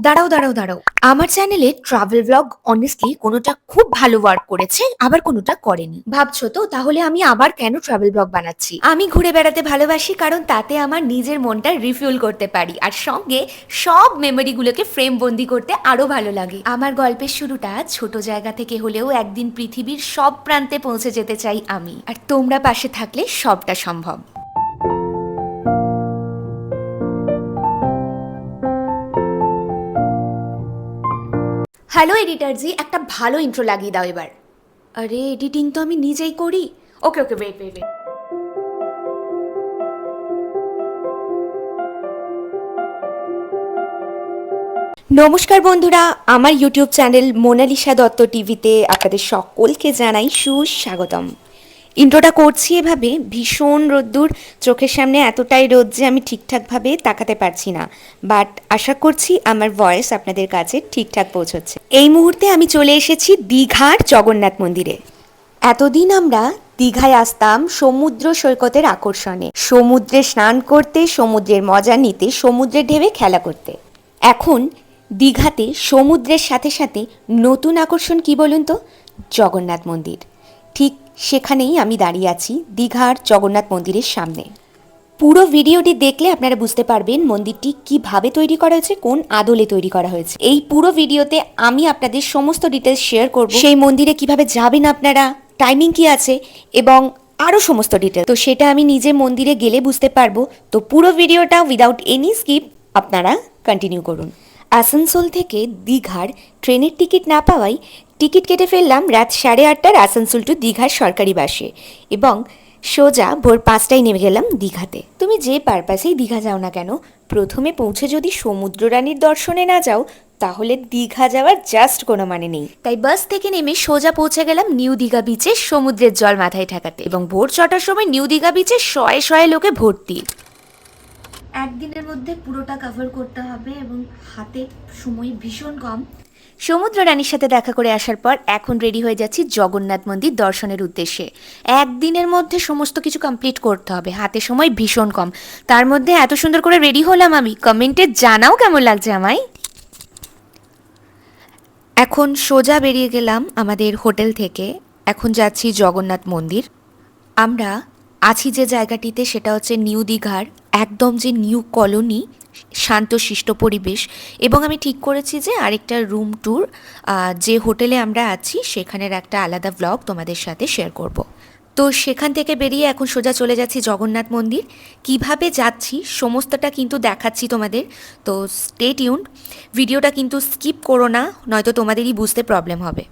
দাঁড়াও দাঁড়াও দাঁড়াও। আমার চ্যানেলে ট্রাভেল ব্লগ অনেস্টলি কোনোটা খুব ভালো ওয়ার্ক করেছে, আবার কোনোটা করেনি। ভাবছ তো? তাহলে আমি আবার কেন ট্রাভেল ব্লগ বানাচ্ছি? আমি ঘুরে বেড়াতে ভালোবাসি কারণ তাতে আমার নিজের মনটা রিফিউল করতে পারি। আর সঙ্গে সব মেমোরিগুলোকে ফ্রেম বন্দি করতে আরও ভালো লাগে। আমার গল্পের শুরুটা ছোট জায়গা থেকে হলেও একদিন পৃথিবীর সব প্রান্তে পৌঁছে যেতে চাই আমি। আর তোমরা পাশে থাকলে সবটা সম্ভব। হ্যালো এডিটারজি একটা ভালো ইন্ট্রো লাগিয়ে দাও এবার। আরে এডিটিং তো আমি নিজেই করি। Okay okay wait wait wait নমস্কার বন্ধুরা, আমার ইউটিউব চ্যানেল মোনালিসা দত্ত টিভিতে আপনাদের সকলকে জানাই সুস্বাগতম। ইন্ট্রোটা করছি এভাবে, ভীষণ রোদ্দুর, চোখের সামনে এতটাই রোদ যে আমি ঠিকঠাকভাবে তাকাতে পারছি না। বাট আশা করছি আমার ভয়েস আপনাদের কাছে ঠিকঠাক পৌঁছচ্ছে। এই মুহূর্তে আমি চলে এসেছি দীঘার জগন্নাথ মন্দিরে। এতদিন আমরা দীঘায় আসতাম সমুদ্র সৈকতের আকর্ষণে। সমুদ্রে স্নান করতে, সমুদ্রের মজা নিতে সমুদ্রের ঢেবে খেলা করতে। এখন দীঘাতে সমুদ্রের সাথে সাথে নতুন আকর্ষণ কি বলুন তো? জগন্নাথ মন্দির। ঠিক সেখানেই আমি দাঁড়িয়ে আছি দীঘার জগন্নাথ মন্দিরের সামনে। পুরো ভিডিওটি দেখলে আপনারা বুঝতে পারবেন মন্দিরটি কীভাবে তৈরি করা হয়েছে, কোন আদলে তৈরি করা হয়েছে। এই পুরো ভিডিওতে আমি আপনাদের সমস্ত ডিটেলস শেয়ার করব, সেই মন্দিরে কীভাবে যাবেন আপনারা টাইমিং কি আছে, এবং আরও সমস্ত ডিটেল তো সেটা আমি নিজে মন্দিরে গেলে বুঝতে পারব। তো পুরো ভিডিওটা উইদাউট এনি স্কিপ আপনারা কন্টিনিউ করুন। আসানসোল থেকে দীঘার ট্রেনের টিকিট না পাওয়ায় টিকিট কেটে ফেললাম রাত সাড়ে আটটার আসানসোল টু দীঘার সরকারি বাসে এবং সোজা ভোর পাঁচটায় নেমে গেলাম দীঘাতে। তুমি যে পারপাসেই দীঘা যাও না কেন, প্রথমে পৌঁছে যদি সমুদ্র রানীর দর্শনে না যাও, তাহলে দীঘা যাওয়ার জাস্ট কোনো মানে নেই। তাই বাস থেকে নেমে সোজা পৌঁছে গেলাম নিউ দীঘা বিচে সমুদ্রের জল মাথায় ঠেকাতে এবং ভোর ছটার সময় নিউ দীঘা বিচে শয়ে শয়ে লোকে ভর্তি। একদিনের মধ্যে পুরোটা কভার করতে হবে এবং হাতে সময় ভীষণ কম। সমুদ্র রানীর সাথে দেখা করে আসার পর এখন রেডি হয়ে যাচ্ছি জগন্নাথ মন্দির দর্শনের উদ্দেশ্যে। একদিনের মধ্যে সমস্ত কিছু কমপ্লিট করতে হবে। হাতে সময় ভীষণ কম। তার মধ্যে এত সুন্দর করে রেডি হলাম আমি। কমেন্টে জানাও কেমন লাগছে আমায়। এখন সোজা বেরিয়ে গেলাম আমাদের হোটেল থেকে। এখন যাচ্ছি জগন্নাথ মন্দির। আমরা আছি যে জায়গাটিতে সেটা হচ্ছে নিউ দীঘার, একদম যে নিউ কলোনি শান্তশিষ্ট পরিবেশ। এবং আমি ঠিক করেছি যে আরেকটা রুম ট্যুর যে হোটেলে আমরা আছি, সেখানের একটা আলাদা ব্লগ তোমাদের সাথে শেয়ার করব। তো সেখান থেকে বেরিয়ে এখন সোজা চলে যাচ্ছি জগন্নাথ মন্দির। কীভাবে যাচ্ছি, সমস্তটা কিন্তু দেখাচ্ছি তোমাদের। তো স্টে টিউন ভিডিওটা কিন্তু স্কিপ করো না, নয়তো তোমাদেরই বুঝতে প্রবলেম হবে।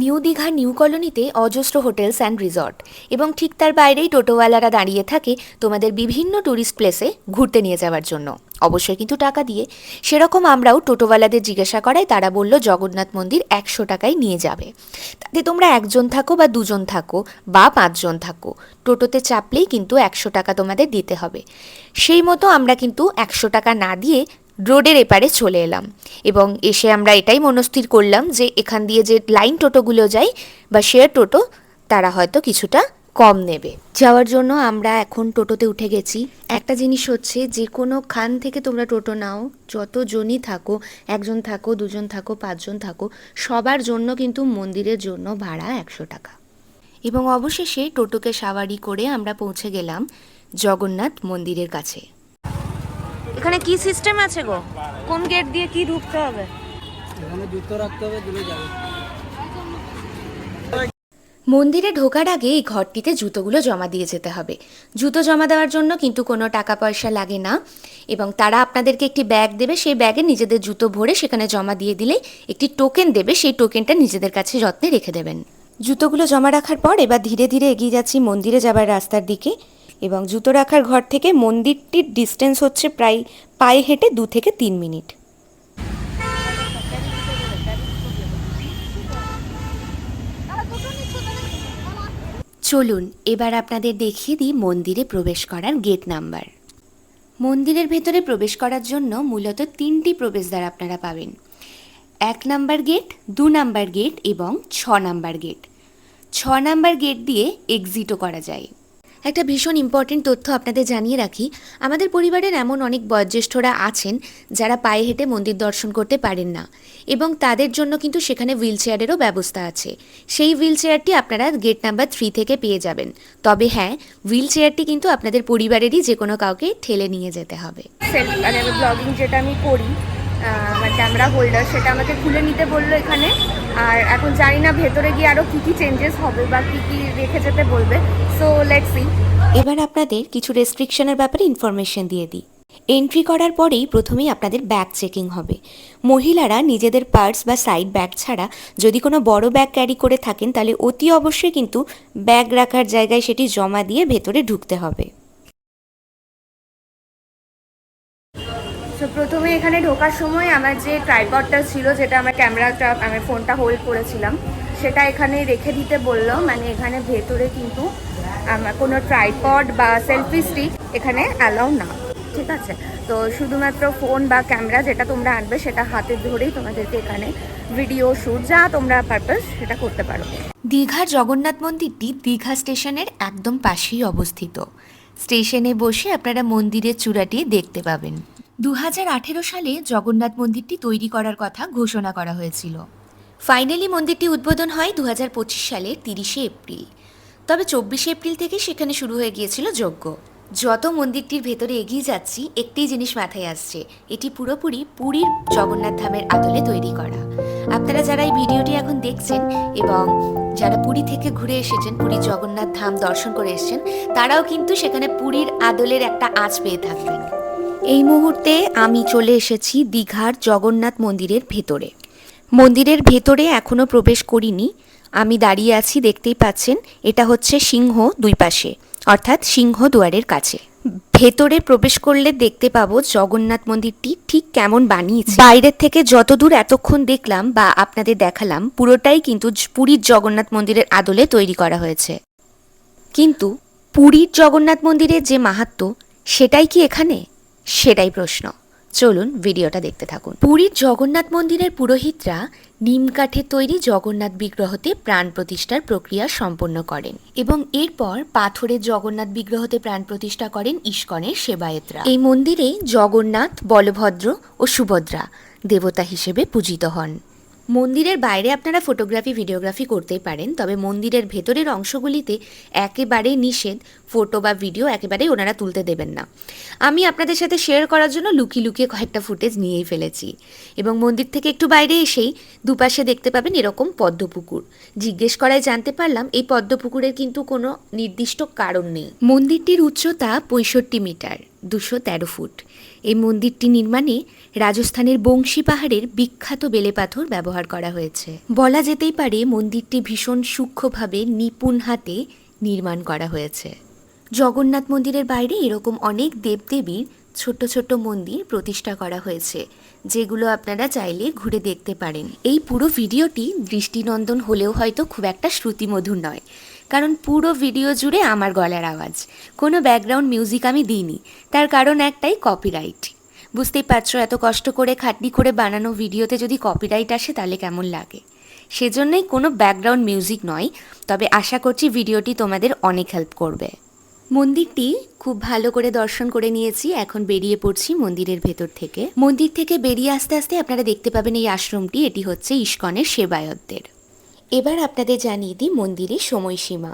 নিউ দীঘার নিউ কলোনিতে অজস্র হোটেলস অ্যান্ড রিসর্ট এবং ঠিক তার বাইরেই টোটোওয়ালারা দাঁড়িয়ে থাকে তোমাদের বিভিন্ন ট্যুরিস্ট প্লেসে ঘুরতে নিয়ে যাওয়ার জন্য। অবশ্যই কিন্তু টাকা দিয়ে। সেরকম আমরাও টোটোওয়ালাদের জিজ্ঞাসা করায় তারা বলল, জগন্নাথ মন্দির একশো টাকায় নিয়ে যাবে। তাতে তোমরা একজন থাকো বা দুজন থাকো বা পাঁচজন থাকো। টোটোতে চাপলেই কিন্তু একশো টাকা তোমাদের দিতে হবে। সেই মতো আমরা কিন্তু একশো টাকা না দিয়ে রোডের এপারে চলে এলাম এবং এসে আমরা এটাই মনস্থির করলাম যে এখান দিয়ে যে লাইন টোটোগুলো যায় বা শেয়ার টোটো, তারা হয়তো কিছুটা কম নেবে। যাওয়ার জন্য আমরা এখন টোটোতে উঠে গেছি। একটা জিনিস হচ্ছে যে কোনো খান থেকে তোমরা টোটো নাও, যতজনই থাকো, একজন থাকো, দুজন থাকো, পাঁচজন থাকো, সবার জন্য কিন্তু মন্দিরের জন্য ভাড়া একশো টাকা। এবং অবশেষে টোটোকে সাওয়ারি করে আমরা পৌঁছে গেলাম জগন্নাথ মন্দিরের কাছে। এখানে কি সিস্টেম আছে গো? কোন গেট দিয়ে কি ঢুকতে হবে? এখানে জুতো রাখতে হবে দূরে যাবে। মন্দিরে ঢোকার আগে এই ঘরটিতে জুতোগুলো জমা দিয়ে যেতে হবে। জুতো জমা দেওয়ার জন্য কিন্তু কোনো টাকা পয়সা লাগে না এবং তারা আপনাদেরকে একটি ব্যাগ দেবে। সেই ব্যাগে নিজেদের জুতো ভরে সেখানে জমা দিয়ে দিলে একটি টোকেন দেবে। সেই টোকেনটা নিজেদের কাছে যত্নে রেখে দেবেন। জুতোগুলো জমা রাখার পর এবার ধীরে ধীরে এগিয়ে যাচ্ছি মন্দিরে যাবার রাস্তার দিকে এবং জুতো রাখার ঘর থেকে মন্দিরটির ডিস্টেন্স হচ্ছে প্রায় পায়ে হেঁটে দু থেকে তিন মিনিট। চলুন, এবার আপনাদের দেখিয়ে দিই মন্দিরে প্রবেশ করার গেট নাম্বার মন্দিরের ভেতরে প্রবেশ করার জন্য মূলত তিনটি প্রবেশদ্বার আপনারা পাবেন। এক নাম্বার গেট দু নাম্বার গেট এবং ছ নাম্বার গেট ছ নাম্বার গেট দিয়ে এক্সিটও করা যায়। একটা ভীষণ ইম্পর্টেন্ট তথ্য আপনাদের জানিয়ে রাখি। আমাদের পরিবারের এমন অনেক বয়োজ্যেষ্ঠরা আছেন যারা পায়ে হেঁটে মন্দির দর্শন করতে পারেন না এবং তাদের জন্য কিন্তু সেখানে হুইল চেয়ারেরও ব্যবস্থা আছে। সেই হুইল চেয়ারটি আপনারা গেট নাম্বার থ্রি থেকে পেয়ে যাবেন। তবে হ্যাঁ হুইল চেয়ারটি কিন্তু আপনাদের পরিবারেরই যে কোনো কাউকে ঠেলে নিয়ে যেতে হবে। সেলফ মানে ব্লগিং যেটা আমি করি আমার ক্যামেরা হোল্ডার সেটা আমাকে খুলে নিতে বলল এখানে। আর এখন জানি না ভেতরে গিয়ে আরও কী কী চেঞ্জেস হবে বা কী কী রেখে যেতে বলবে। সো লেটস সি এবার আপনাদের কিছু রেস্ট্রিকশনের ব্যাপারে ইনফরমেশন দিয়ে দিই। এন্ট্রি করার পরেই প্রথমেই আপনাদের ব্যাগ চেকিং হবে। মহিলারা নিজেদের পার্স বা সাইড ব্যাগ ছাড়া যদি কোনো বড় ব্যাগ ক্যারি করে থাকেন, তাহলে অতি অবশ্যই কিন্তু ব্যাগ রাখার জায়গায় সেটি জমা দিয়ে ভেতরে ঢুকতে হবে। সো প্রথমে এখানে ঢোকার সময় আমার যে ট্রাইপডটা ছিল, যেটা আমার ক্যামেরাটা আমি ফোনটা হোল্ড করেছিলাম, সেটা এখানে রেখে দিতে বলল। মানে এখানে ভেতরে কিন্তু কোনো ট্রাইপড বা সেলফি স্টিক এখানে অ্যালাউ না। ঠিক আছে? তো শুধুমাত্র ফোন বা ক্যামেরা যেটা তোমরা আনবে, সেটা হাতে ধরেই তোমাদেরকে এখানে ভিডিও শ্যুট যা তোমরা পারপাস সেটা করতে পারো। দীঘার জগন্নাথ মন্দিরটি দীঘা স্টেশনের একদম পাশেই অবস্থিত। স্টেশনে বসে আপনারা মন্দিরের চূড়াটি দেখতে পাবেন। দু হাজার আঠেরো সালে জগন্নাথ মন্দিরটি তৈরি করার কথা ঘোষণা করা হয়েছিল। ফাইনালি মন্দিরটি উদ্বোধন হয় দু সালের তিরিশে এপ্রিল। তবে চব্বিশে এপ্রিল থেকে সেখানে শুরু হয়ে গিয়েছিল যজ্ঞ। যত মন্দিরটির ভেতরে এগিয়ে যাচ্ছি, একটি জিনিস মাথায় আসছে। এটি পুরোপুরি পুরীর জগন্নাথ ধামের আদলে তৈরি করা। আপনারা যারা এই ভিডিওটি এখন দেখছেন এবং যারা পুরী থেকে ঘুরে এসেছেন পুরী জগন্নাথ ধাম দর্শন করে এসেছেন, তারাও কিন্তু সেখানে পুরীর আদলের একটা আঁচ পেয়ে থাকবেন। এই মুহূর্তে আমি চলে এসেছি দীঘার জগন্নাথ মন্দিরের ভেতরে। মন্দিরের ভেতরে এখনও প্রবেশ করিনি। আমি দাঁড়িয়ে আছি, দেখতেই পাচ্ছেন, এটা হচ্ছে সিংহ দুই পাশে, অর্থাৎ সিংহ দুয়ারের কাছে। ভেতরে প্রবেশ করলে দেখতে পাবো জগন্নাথ মন্দিরটি ঠিক কেমন বানিয়েছে। বাইরের থেকে যতদূর এতক্ষণ দেখলাম বা আপনাদের দেখালাম, পুরোটাই কিন্তু পুরীর জগন্নাথ মন্দিরের আদলে তৈরি করা হয়েছে। কিন্তু পুরীর জগন্নাথ মন্দিরের যে মাহাত্ম্য সেটাই কি এখানে? সেটাই প্রশ্ন। চলুন ভিডিওটা দেখতে থাকুন। পুরীর জগন্নাথ মন্দিরের পুরোহিতরা নিম কাঠের তৈরি জগন্নাথ বিগ্রহতে প্রাণ প্রতিষ্ঠার প্রক্রিয়া সম্পন্ন করেন এবং এরপর পাথরের জগন্নাথ বিগ্রহতে প্রাণ প্রতিষ্ঠা করেন ইস্কনের সেবায়েতরা। এই মন্দিরে জগন্নাথ, বলভদ্র ও সুভদ্রা দেবতা হিসেবে পূজিত হন। মন্দিরের বাইরে আপনারা ফটোগ্রাফি ভিডিওগ্রাফি করতেই পারেন, তবে মন্দিরের ভেতরের অংশগুলিতে একেবারেই নিষেধ ফটো বা ভিডিও একেবারেই ওনারা তুলতে দেবেন না। আমি আপনাদের সাথে শেয়ার করার জন্য লুকিয়ে লুকিয়ে কয়েকটা ফুটেজ নিয়েই ফেলেছি। এবং মন্দির থেকে একটু বাইরে এসেই দুপাশে দেখতে পাবেন এরকম পদ্মপুকুর। জিজ্ঞেস করায় জানতে পারলাম এই পদ্মপুকুরের কিন্তু কোনো নির্দিষ্ট কারণ নেই। মন্দিরটির উচ্চতা পঁয়ষট্টি মিটার, দুশো তেরো ফুট। এই মন্দিরটি নির্মাণে রাজস্থানের বংশী পাহাড়ের বিখ্যাত বেলে পাথর ব্যবহার করা হয়েছে। বলা যেতেই পারে মন্দিরটি ভীষণ সূক্ষ্মভাবে নিপুণ হাতে নির্মাণ করা হয়েছে। জগন্নাথ মন্দিরের বাইরে এরকম অনেক দেবদেবীর ছোট্ট ছোট্ট মন্দির প্রতিষ্ঠা করা হয়েছে, যেগুলো আপনারা চাইলে ঘুরে দেখতে পারেন। এই পুরো ভিডিওটি দৃষ্টিনন্দন হলেও হয়তো খুব একটা শ্রুতিমধুর নয়। কারণ পুরো ভিডিও জুড়ে আমার গলার আওয়াজ। কোনো ব্যাকগ্রাউন্ড মিউজিক আমি দিইনি। তার কারণ একটাই কপিরাইট বুঝতেই পারছ এত কষ্ট করে, খাটনি করে বানানো ভিডিওতে যদি কপিরাইট আসে তাহলে কেমন লাগে? সেজন্যই কোনো ব্যাকগ্রাউন্ড মিউজিক নয়, তবে আশা করছি ভিডিওটি তোমাদের অনেক হেল্প করবে। মন্দিরটি খুব ভালো করে দর্শন করে নিয়েছি, এখন বেরিয়ে পড়ছি মন্দিরের ভেতর থেকে। মন্দির থেকে বেরিয়ে আসতে আসতে আপনারা দেখতে পাবেন এই আশ্রমটি, এটি হচ্ছে ইস্কনের সেবায়তদের। এবার আপনাদের জানিয়ে দিই মন্দিরের সময়সীমা।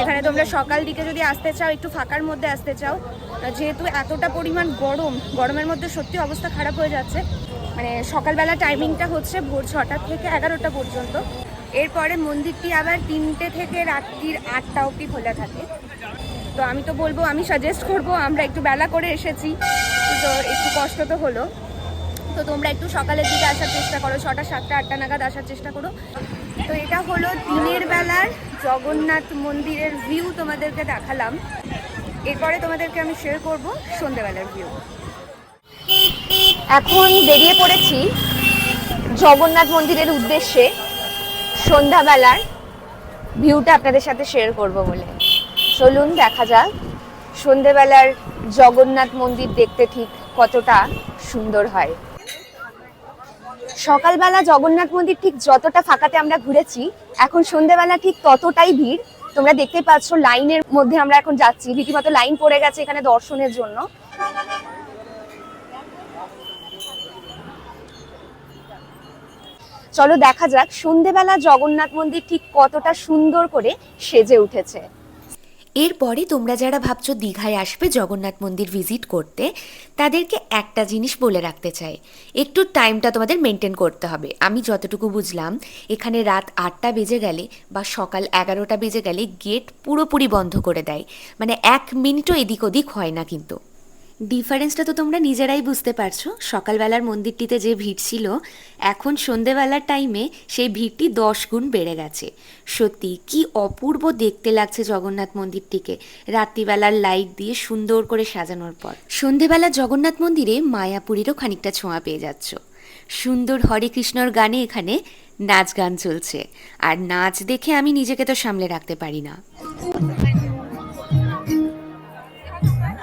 এখানে তোমরা সকাল দিকে যদি আসতে চাও, একটু ফাঁকার মধ্যে আসতে চাও যেহেতু এতটা পরিমাণ গরম, গরমের মধ্যে সত্যি অবস্থা খারাপ হয়ে যাচ্ছে। মানে সকালবেলা টাইমিংটা হচ্ছে ভোর ছটা থেকে এগারোটা পর্যন্ত। এরপরে মন্দিরটি আবার তিনটে থেকে রাত্রির আটটা অবধি খোলা থাকে। তো আমি তো বলব, আমি সাজেস্ট করব, আমরা একটু বেলা করে এসেছি। তো একটু কষ্ট তো হলো। তো তোমরা একটু সকালের দিকে আসার চেষ্টা করো, ছটা, সাতটা, আটটা নাগাদ আসার চেষ্টা করো। তো এটা হলো দিনের বেলার জগন্নাথ মন্দিরের ভিউ তোমাদেরকে দেখালাম। এরপরে তোমাদেরকে আমি শেয়ার করব সন্ধ্যেবেলার ভিউ এখন বেরিয়ে পড়েছি জগন্নাথ মন্দিরের উদ্দেশ্যে সন্ধ্যাবেলার ভিউটা আপনাদের সাথে শেয়ার করব বলে। চলুন দেখা যাক সন্ধ্যেবেলার জগন্নাথ মন্দির দেখতে ঠিক কতটা সুন্দর হয়। সকালবেলা জগন্নাথ মন্দির ঠিক যতটা ফাঁকাতে আমরা ঘুরেছি, এখন সন্ধ্যেবেলা ঠিক ততটাই ভিড়। তোমরা দেখতে পাচ্ছ লাইনের মধ্যে আমরা এখন যাচ্ছি। রীতিমতো লাইন পড়ে গেছে এখানে দর্শনের জন্য। চলো দেখা যাক সন্ধেবেলা জগন্নাথ মন্দির ঠিক কতটা সুন্দর করে সেজে উঠেছে। এরপরে তোমরা যারা ভাবছ দীঘায় আসবে, জগন্নাথ মন্দির ভিজিট করতে, তাদেরকে একটা জিনিস বলে রাখতে চাই। একটু টাইমটা তোমাদের মেনটেন করতে হবে। আমি যতটুকু বুঝলাম, এখানে রাত আটটা বেজে গেলে বা সকাল এগারোটা বেজে গেলে গেট পুরোপুরি বন্ধ করে দেয়। মানে এক মিনিটও এদিক ওদিক হয় না কিন্তু। ডিফারেন্সটা তো তোমরা নিজেরাই বুঝতে পারছ। সকালবেলার মন্দিরটিতে যে ভিড় ছিল, এখন সন্ধেবেলার টাইমে সেই ভিড়টি দশ গুণ বেড়ে গেছে। সত্যি, কি অপূর্ব দেখতে লাগছে জগন্নাথ মন্দিরটিকে। রাত্রিবেলার লাইট দিয়ে সুন্দর করে সাজানোর পর। সন্ধেবেলা জগন্নাথ মন্দিরে মায়াপুরীরও খানিকটা ছোঁয়া পেয়ে যাচ্ছ। সুন্দর হরে কৃষ্ণর গানে এখানে নাচ গান চলছে। আর নাচ দেখে আমি নিজেকে তো সামলে রাখতে পারি না।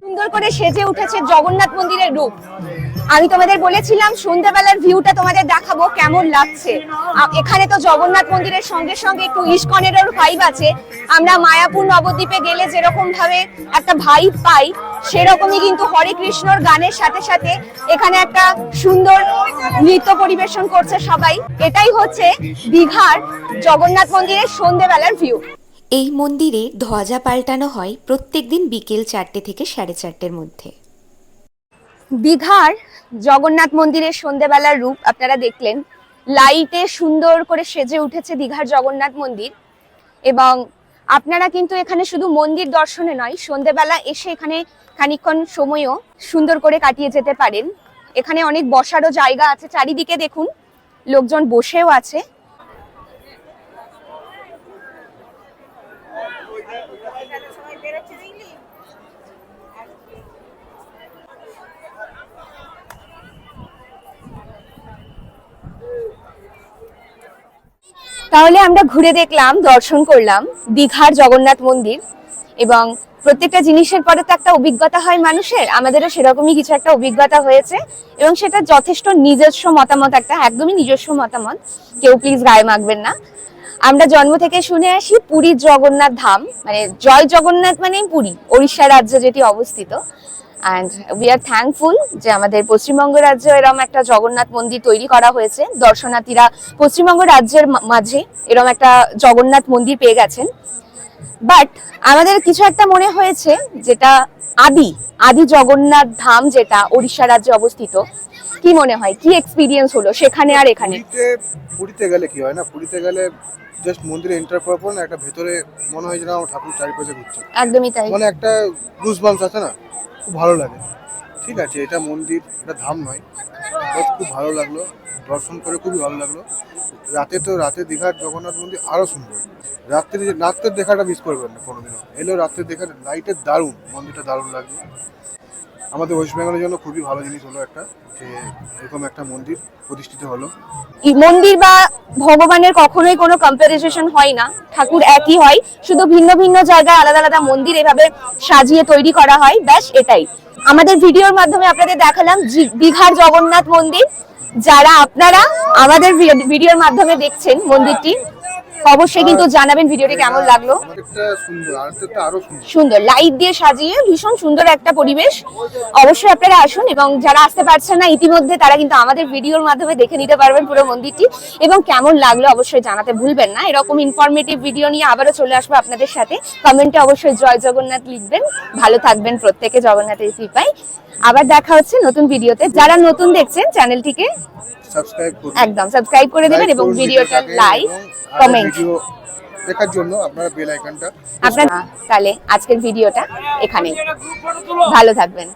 সুন্দর করে সেজে উঠেছে জগন্নাথ মন্দিরের রূপ। আমি তোমাদের বলেছিলাম সন্ধ্যাবেলার ভিউটা তোমাদের দেখাবো কেমন লাগছে। এখানে তো জগন্নাথ মন্দিরের সঙ্গে সঙ্গে একটু ইস্কনেরও ভাইব আছে। আমরা মায়াপুর নবদ্বীপে গেলে যেরকম ভাবে একটা ভাইব পাই, সেরকমই কিন্তু হরে কৃষ্ণর গানের সাথে সাথে এখানে একটা সুন্দর নৃত্য পরিবেশন করছে সবাই। এটাই হচ্ছে দীঘার জগন্নাথ মন্দিরের সন্ধ্যেবেলার ভিউ এই মন্দিরে ধ্বজা পাল্টানো হয় প্রত্যেক দিন বিকেল চারটে থেকে সাড়ে চারটের মধ্যে। দীঘার জগন্নাথ মন্দিরের সন্ধেবেলার রূপ আপনারা দেখলেন। লাইটে সুন্দর করে সেজে উঠেছে দীঘার জগন্নাথ মন্দির এবং আপনারা কিন্তু এখানে শুধু মন্দির দর্শনে নয়, সন্ধেবেলা এসে এখানে খানিকক্ষণ সময়ও সুন্দর করে কাটিয়ে যেতে পারেন। এখানে অনেক বসারও জায়গা আছে, চারিদিকে দেখুন, লোকজন বসেও আছে। তাহলে আমরা ঘুরে দেখলাম, দর্শন করলাম দীঘার জগন্নাথ মন্দির এবং প্রত্যেকটা জিনিসের পরে তো একটা অভিজ্ঞতা হয় মানুষের। আমাদেরও সেরকমই কিছু একটা অভিজ্ঞতা হয়েছে এবং সেটা যথেষ্ট নিজস্ব মতামত একটা, একদমই নিজস্ব মতামত। কেউ প্লিজ গায়ে মাখবেন না। আমরা জন্ম থেকে শুনে আসি পুরীর জগন্নাথ ধাম মানে জয় জগন্নাথ মানেই পুরী, ওড়িশা রাজ্যে যেটি অবস্থিত। অ্যান্ড উই আর থ্যাঙ্কফুল যে আমাদের পশ্চিমবঙ্গ রাজ্যে এরকম একটা জগন্নাথ মন্দির তৈরি করা হয়েছে। দর্শনার্থীরা পশ্চিমবঙ্গ রাজ্যের মাঝে এরকম একটা জগন্নাথ মন্দির পেয়ে গেছেন। বাট আমাদের কিছু একটা মনে হয়েছে যেটা আদি আদি জগন্নাথ ধাম যেটা ওড়িশা রাজ্যে অবস্থিত কি মনে হয়? কি এক্সপিরিয়েন্স হলো সেখানে আর এখানে? পুরীতে গেলে কি হয় না? পুরীতে গেলে জাস্ট মন্দিরে এন্টার করার পর একটা ভেতরে মনে হয় যেন ঠাকুর চারিপাশে ঘুরছে। একদমই তাই। মানে একটা গুজ বাম্পস আছে না? খুব ভালো লাগে। ঠিক আছে, এটা মন্দির, এটা ধাম নয়। খুব ভালো লাগল, দর্শন করে খুবই ভালো লাগল। রাতে তো, রাতে দীঘার জগন্নাথ মন্দির আরও সুন্দর। রাত্রে রাত্রের দেখাটা মিস করবেন না কোনোদিনও। এলেও রাত্রে দেখা লাইটের দারুণ, মন্দিরটা দারুণ লাগবে আমাদের ওয়েস্ট বেঙ্গলের জন্য খুবই ভালো জিনিস হলো একটা, যে এরকম একটা মন্দির প্রতিষ্ঠিত হলো। মন্দির বা ভগবানের কখনোই কোনো কম্পারিজেশন হয় না। ঠাকুর একই হয়, শুধু ভিন্ন ভিন্ন জায়গায় আলাদা আলাদা মন্দির এভাবে সাজিয়ে তৈরি করা হয়, ব্যাস এটাই। আমাদের ভিডিওর মাধ্যমে আপনাদের দেখালাম দীঘার জগন্নাথ মন্দির। যারা আপনারা আমাদের ভিডিওর মাধ্যমে দেখছেন মন্দিরটি অবশ্যই কিন্তু জানাবেন ভিডিওটি কেমন লাগল। সুন্দর লাইট দিয়ে সাজিয়ে ভীষণ সুন্দর একটা পরিবেশ। অবশ্যই আপনারা আসুন এবং যারা আসতে পারছেন না ইতিমধ্যে তারা কিন্তু আমাদের ভিডিওর মাধ্যমে দেখে নিতে পারবেন পুরো মন্দিরটি। এবং কেমন লাগল অবশ্যই জানাতে ভুলবেন না। এরকম ইনফরমেটিভ ভিডিও নিয়ে আবারও চলে আসব আপনাদের সাথে। কমেন্টে অবশ্যই জয় জগন্নাথ লিখবেন। ভালো থাকবেন প্রত্যেকে জগন্নাথের কৃপায়। আবার দেখা হচ্ছে নতুন ভিডিওতে যারা নতুন দেখছেন চ্যানেলটিকে সাবস্ক্রাইব করুন। একদম সাবস্ক্রাইব করে দেবেন এবং ভিডিওটা লাইক কমেন্ট দেখার জন্য আপনারা বেল আইকনটা আপনার তাহলে আজকের ভিডিওটা এখানে ভালো থাকবেন।